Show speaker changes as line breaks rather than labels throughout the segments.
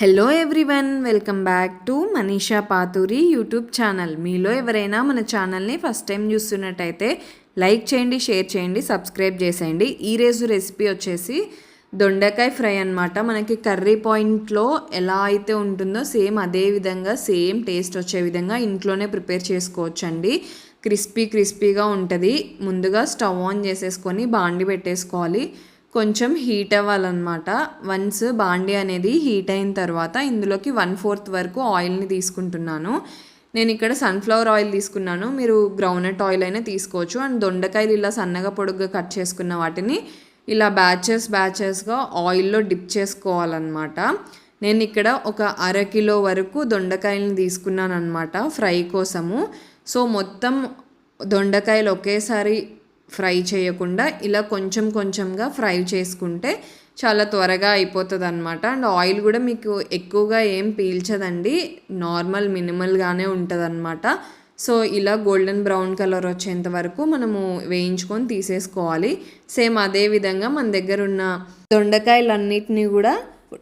Hello everyone welcome back to Manisha Pathuri YouTube channel మీలో ఎవరైనా మన ఛానల్ని ఫస్ట్ టైం చూస్తున్నట్టయితే లైక్ చేయండి షేర్ చేయండి సబ్స్క్రైబ్ చేసేయండి. ఈరోజు రెసిపీ వచ్చేసి దొండకాయ ఫ్రై అనమాట మనకి కర్రీ పాయింట్లో ఎలా అయితే ఉంటుందో సేమ్ అదే విధంగా సేమ్ టేస్ట్ వచ్చే విధంగా ఇంట్లోనే ప్రిపేర్ చేసుకోవచ్చండి. క్రిస్పీ క్రిస్పీగా ఉంటుంది. ముందుగా స్టవ్ ఆన్ చేసేసుకొని బాండి పెట్టేసుకోవాలి. కొంచెం హీట్ అవ్వాలన్నమాట. వన్స్ బాండి అనేది హీట్ అయిన తర్వాత ఇందులోకి వన్ ఫోర్త్ వరకు ఆయిల్ని తీసుకుంటున్నాను. నేను ఇక్కడ సన్ఫ్లవర్ ఆయిల్ తీసుకున్నాను. మీరు గ్రౌండ్నట్ ఆయిల్ అయినా తీసుకోవచ్చు. అండ్ దొండకాయలు ఇలా సన్నగా పొడుగ్గా కట్ చేసుకున్న వాటిని ఇలా బ్యాచెస్ బ్యాచెస్గా ఆయిల్లో డిప్ చేసుకోవాలన్నమాట. నేను ఇక్కడ ఒక అర కిలో వరకు దొండకాయలను తీసుకున్నాను అనమాట ఫ్రై కోసము. సో మొత్తం దొండకాయలు ఒకేసారి ఫ్రై చేయకుండా ఇలా కొంచెం కొంచెంగా ఫ్రై చేసుకుంటే చాలా త్వరగా అయిపోతుంది అనమాట అండ్ ఆయిల్ కూడా మీకు ఎక్కువగా ఏం పీల్చదండి. నార్మల్ మినిమల్గానే ఉంటుంది అనమాట సో ఇలా గోల్డెన్ బ్రౌన్ కలర్ వచ్చేంత వరకు మనము వేయించుకొని తీసేసుకోవాలి. సేమ్ అదే విధంగా మన దగ్గర ఉన్న దొండకాయలన్నిటినీ కూడా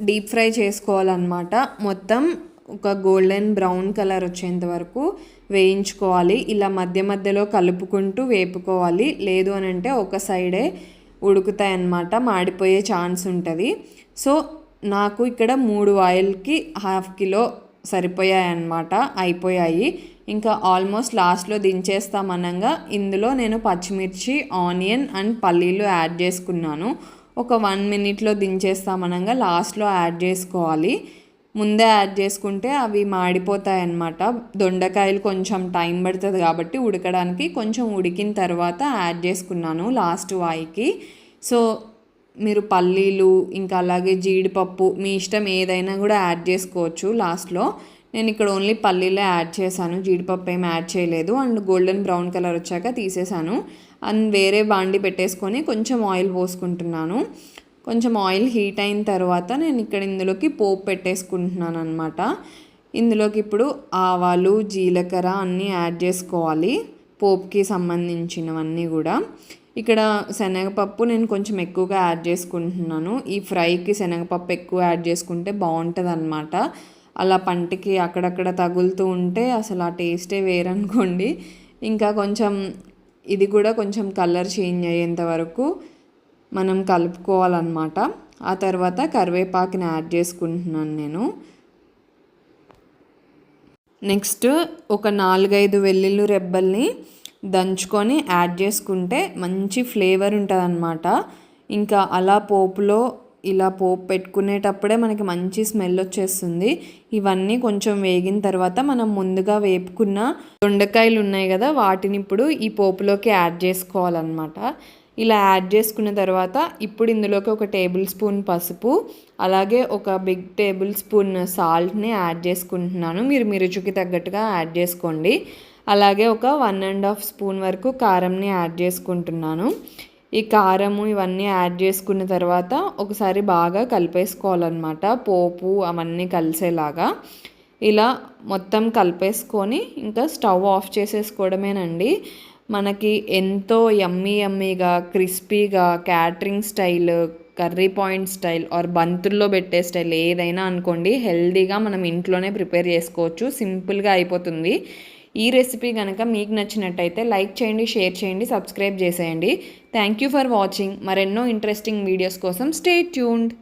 డీప్ ఫ్రై చేసుకోవాలన్నమాట. మొత్తం ఒక గోల్డెన్ బ్రౌన్ కలర్ వచ్చేంత వరకు వేయించుకోవాలి. ఇలా మధ్య మధ్యలో కలుపుకుంటూ వేపుకోవాలి. లేదు అని అంటే ఒక సైడే ఉడుకుతాయి అన్నమాట మాడిపోయే ఛాన్స్ ఉంటుంది. సో నాకు ఇక్కడ మూడు ఆయిల్కి హాఫ్ కిలో సరిపోయాయి అన్నమాట అయిపోయాయి. ఇంకా ఆల్మోస్ట్ లాస్ట్లో దించేస్తామనగా ఇందులో నేను పచ్చిమిర్చి ఆనియన్ అండ్ పల్లీలు యాడ్ చేసుకున్నాను. ఒక వన్ మినిట్లో దించేస్తామనగా లాస్ట్లో యాడ్ చేసుకోవాలి. ముందే యాడ్ చేసుకుంటే అవి మాడిపోతాయి అన్నమాట దొండకాయలు కొంచెం టైం పడుతుంది కాబట్టి ఉడకడానికి కొంచెం ఉడికిన తర్వాత యాడ్ చేసుకున్నాను లాస్ట్ వాయికి. సో మీరు పల్లీలు ఇంకా అలాగే జీడిపప్పు మీ ఇష్టం ఏదైనా కూడా యాడ్ చేసుకోవచ్చు లాస్ట్లో. నేను ఇక్కడ ఓన్లీ పల్లీలే యాడ్ చేశాను జీడిపప్పు ఏం యాడ్ చేయలేదు. అండ్ గోల్డెన్ బ్రౌన్ కలర్ వచ్చాక తీసేసాను అండ్ వేరే బాండి పెట్టేసుకొని కొంచెం ఆయిల్ పోసుకుంటున్నాను. కొంచెం ఆయిల్ హీట్ అయిన తర్వాత నేను ఇక్కడ ఇందులోకి పోపు పెట్టేసుకుంటున్నాను అనమాట ఇందులోకి ఇప్పుడు ఆవాలు జీలకర్ర అన్నీ యాడ్ చేసుకోవాలి. పోపుకి సంబంధించినవన్నీ కూడా. ఇక్కడ శనగపప్పు నేను కొంచెం ఎక్కువగా యాడ్ చేసుకుంటున్నాను. ఈ ఫ్రైకి శనగపప్పు ఎక్కువ యాడ్ చేసుకుంటే బాగుంటుంది అనమాట అలా పంటికి అక్కడక్కడ తగులుతూ ఉంటే అసలు ఆ టేస్టే వేరనుకోండి. ఇంకా కొంచెం ఇది కూడా కొంచెం కలర్ చేంజ్ అయ్యేంత వరకు మనం కలుపుకోవాలన్నమాట. ఆ తర్వాత కరివేపాకుని యాడ్ చేసుకుంటున్నాను నేను. నెక్స్ట్ ఒక నాలుగైదు వెల్లుల్లి రెబ్బల్ని దంచుకొని యాడ్ చేసుకుంటే మంచి ఫ్లేవర్ ఉంటుంది ఇంకా అలా పోపులో ఇలా పోపు పెట్టుకునేటప్పుడే మనకి మంచి స్మెల్ వచ్చేస్తుంది. ఇవన్నీ కొంచెం వేగిన తర్వాత మనం ముందుగా వేపుకున్న దొండకాయలు ఉన్నాయి కదా వాటిని ఇప్పుడు ఈ పోపులోకి యాడ్ చేసుకోవాలన్నమాట. ఇలా యాడ్ చేసుకున్న తర్వాత ఇప్పుడు ఇందులోకి ఒక టేబుల్ స్పూన్ పసుపు అలాగే ఒక బిగ్ టేబుల్ స్పూన్ సాల్ట్ని యాడ్ చేసుకుంటున్నాను. మీరు మీ రుచికి తగ్గట్టుగా యాడ్ చేసుకోండి. అలాగే ఒక వన్ అండ్ హాఫ్ స్పూన్ వరకు కారంని యాడ్ చేసుకుంటున్నాను. ఈ కారము ఇవన్నీ యాడ్ చేసుకున్న తర్వాత ఒకసారి బాగా కలిపేసుకోవాలన్నమాట. పోపు అవన్నీ కలిసేలాగా. ఇలా మొత్తం కలిపేసుకొని ఇంకా స్టవ్ ఆఫ్ చేసేసుకోవడమేనండి. మనకి ఎంతో యమ్మీ యమ్మీగా క్రిస్పీగా catering style curry point style or బంతుల్లో పెట్టే స్టైల్ ఏదైనా అనుకోండి హెల్దీగా మనం ఇంట్లోనే ప్రిపేర్ చేసుకోవచ్చు. సింపుల్గా అయిపోతుంది. ఈ రెసిపీ కనుక మీకు నచ్చినట్టయితే లైక్ చేయండి షేర్ చేయండి సబ్స్క్రైబ్ చేసేయండి. థ్యాంక్ యూ ఫర్ వాచింగ్ మరెన్నో ఇంట్రెస్టింగ్ వీడియోస్ కోసం స్టే ట్యూన్డ్